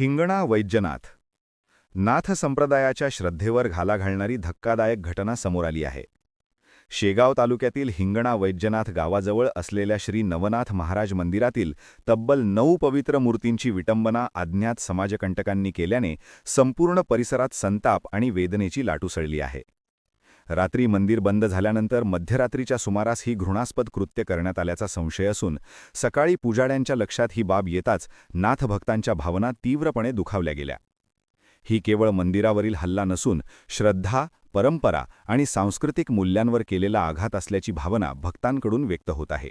हिंगणा वैद्यनाथ. नाथ संप्रदायाच्या श्रद्धेवर घाला घालणारी धक्कादायक घटना समोर आली आहे. शेगाव तालुक्यातील हिंगणा वैद्यनाथ गावाजवळ असलेल्या श्री नवनाथ महाराज मंदिरातील तब्बल नऊ पवित्र मूर्तींची विटंबना अज्ञात समाजकंटकांनी केल्याने संपूर्ण परिसरात संताप आणि वेदनेची लाट उसळली आहे. रात्री मंदिर बंद झाल्यानंतर मध्यरात्रीच्या सुमारास ही घृणास्पद कृत्य करण्यात आल्याचा संशय असून सकाळी पुजाऱ्यांच्या लक्षात ही बाब येताच नाथभक्तांच्या भावना तीव्रपणे दुखावल्या गेल्या. ही केवळ मंदिरावरील हल्ला नसून श्रद्धा परंपरा आणि सांस्कृतिक मूल्यांवर केलेला आघात असल्याची भावना भक्तांकडून व्यक्त होत आहे.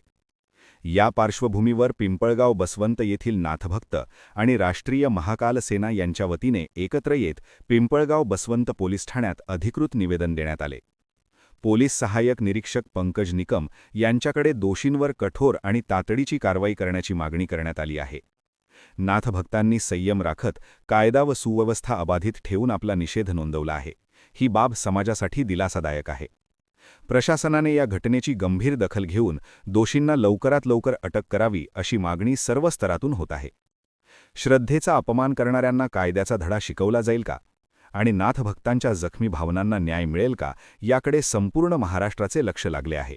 या पार्श्वभूमीवर पिंपळगाव बसवंत येथील नाथभक्त आणि राष्ट्रीय महाकाल सेना यांच्या वतीने एकत्र येत पिंपळगाव बसवंत पोलीस ठाण्यात अधिकृत निवेदन देण्यात आले. पोलीस सहाय्यक निरीक्षक पंकज निकम यांच्याकडे दोषींवर कठोर आणि तातडीची कारवाई करण्याची मागणी करण्यात आली आहे. नाथभक्तांनी संयम राखत कायदा व सुव्यवस्था अबाधित ठेवून आपला निषेध नोंदवला आहे. ही बाब समाजासाठी दिलासादायक आहे. प्रशासनाने या घटनेची गंभीर दखल घेऊन दोषींना लवकरात लवकर अटक करावी अशी मागणी सर्व स्तरातून होत आहे. श्रद्धेचा अपमान करणाऱ्यांना कायद्याचा धडा शिकवला जाईल का? आणि नाथभक्तांच्या जखमी भावनांना न्याय मिळेल का? याकडे संपूर्ण महाराष्ट्राचे लक्ष लागले आहे.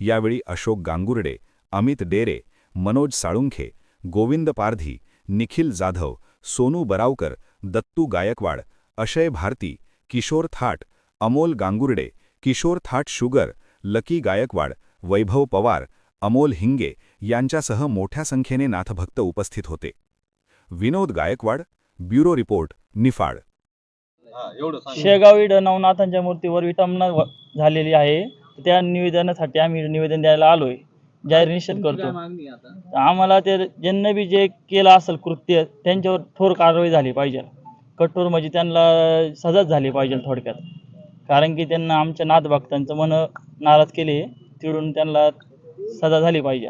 यावेळी अशोक गांगुर्डे अमित डेरे मनोज साळुंखे गोविंद पारधी निखिल जाधव सोनू बरावकर दत्तू गायकवाड अशय भारती किशोर थाट अमोल गांगुर्डे किशोर थाट शुगर लकी गायकवाड वैभव पवार अमोल हिंगे यांच्यासह मोठ्या संख्येने नाथभक्त उपस्थित होते. Vinod Gaikwad bureau report Niphad. Shegaon इड नवनाथांच्या मूर्तीवर विटंबना झालेली आहे. त्या निवेदनासाठी आम्ही निवेदन द्यायला आलोय. जाहीर निषेध करतो. आम्हाला ते ज्यांनी बी जे केलं असेल कृत्य त्यांच्यावर थोर कारवाई झाली पाहिजे. कठोर म्हणजे त्यांना सजाच झाली पाहिजे थोडक्यात. कारण की त्यांना आमच्या नाथभक्तांचं मन नाराज केले तिकडून त्यांना सजा झाली पाहिजे.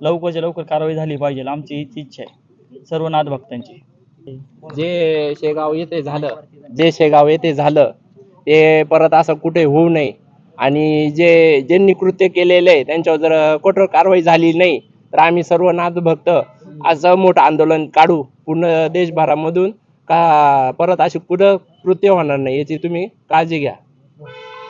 लवकरच्या लवकर कारवाई झाली पाहिजे आमची हीच इच्छा आहे. सर्व नाथभक्तांची जे शेगाव येथे झालं. जे शेगाव येथे झालं ते परत असं कुठे होऊ नये. आणि जे ज्यांनी कृत्य केलेलं आहे त्यांच्यावर जर कठोर कारवाई झाली नाही तर आम्ही सर्व नाथभक्त असं मोठं आंदोलन काढू. पूर्ण देशभरामधून का परत अशी कुठं कृत्य होणार नाही याची तुम्ही काळजी घ्या.